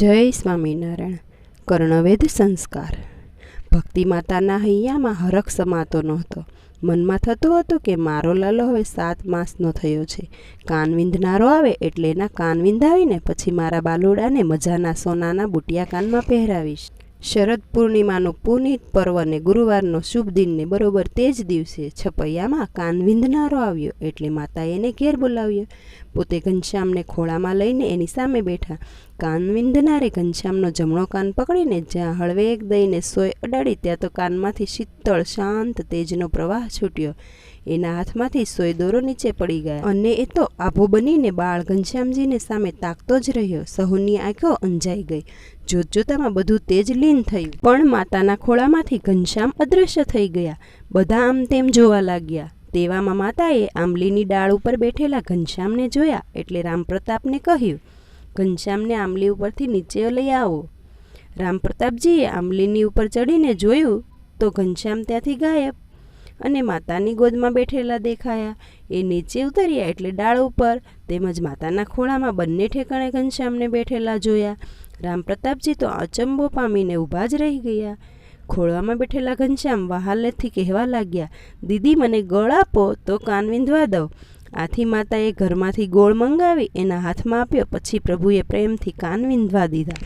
જય સ્વામિનારાયણ. કર્ણવેદ સંસ્કાર. ભક્તિ માતાના હૈયામાં હરખ સમાતો નહોતો. મનમાં થતું હતું કે મારો લાલો હવે સાત માસનો થયો છે. કાન વિંધનારો આવે એટલે એના કાન વિંધાવીને પછી મારા બાલુડાને મજાના સોનાના બુટિયા કાનમાં પહેરાવીશ. શરદ પૂર્ણિમાનો પુનિત પર્વને ગુરુવારનો શુભ દિનને બરોબર તે જ દિવસે છપૈયામાં કાન વિંધનારો આવ્યો એટલે માતાએ એને ઘેર બોલાવ્યો. પોતે ઘનશ્યામને ખોળામાં લઈને એની સામે બેઠા. કાન વિંધનારે ઘનશ્યામનો જમણો કાન પકડીને જ્યાં હળવેક દઈને સોય અડાડી ત્યાં તો કાનમાંથી શીતળ, શાંત તેજનો પ્રવાહ છૂટ્યો. એના હાથમાંથી સોય દોરો નીચે પડી ગયા. અને એ તો આભો બનીને બાળ ઘનશ્યામજીને સામે તાકતો જ રહ્યો. સહુની આંખો અંજાઈ ગઈ. જોત જોતામાં બધું તેજ લીન થયું. પણ માતાના ખોળામાંથી ઘનશ્યામ અદૃશ્ય થઈ ગયા. બધા આમ તેમ જોવા લાગ્યા. તેવામાં માતાએ આંબલીની ડાળ ઉપર બેઠેલા ઘનશ્યામને જોયા એટલે રામપ્રતાપને કહ્યું, ઘનશ્યામને આંબલી ઉપરથી નીચે લઈ આવો. રામપ્રતાપજીએ આંબલીની ઉપર ચડીને જોયું તો ઘનશ્યામ ત્યાંથી ગાયબ અને માતાની ગોદમાં બેઠેલા દેખાયા. એ નીચે ઉતર્યા એટલે ડાળ ઉપર તેમજ માતાના ખોળામાં બંને ઠેકાણે ઘનશ્યામને બેઠેલા જોયા. રામપ્રતાપજી તો અચંબો પામીને ઊભા જ રહી ગયા. ખોળામાં બેઠેલા ઘનશ્યામ વહાલેથી કહેવા લાગ્યા, દીદી, મને ગળ આપો, તો કાન વિંધવા દઉં. આથી માતાએ ઘરમાંથી ગોળ મંગાવી, એના હાથમાં આપ્યો, પછી પ્રભુએ પ્રેમથી કાન વિંધવા દીધા.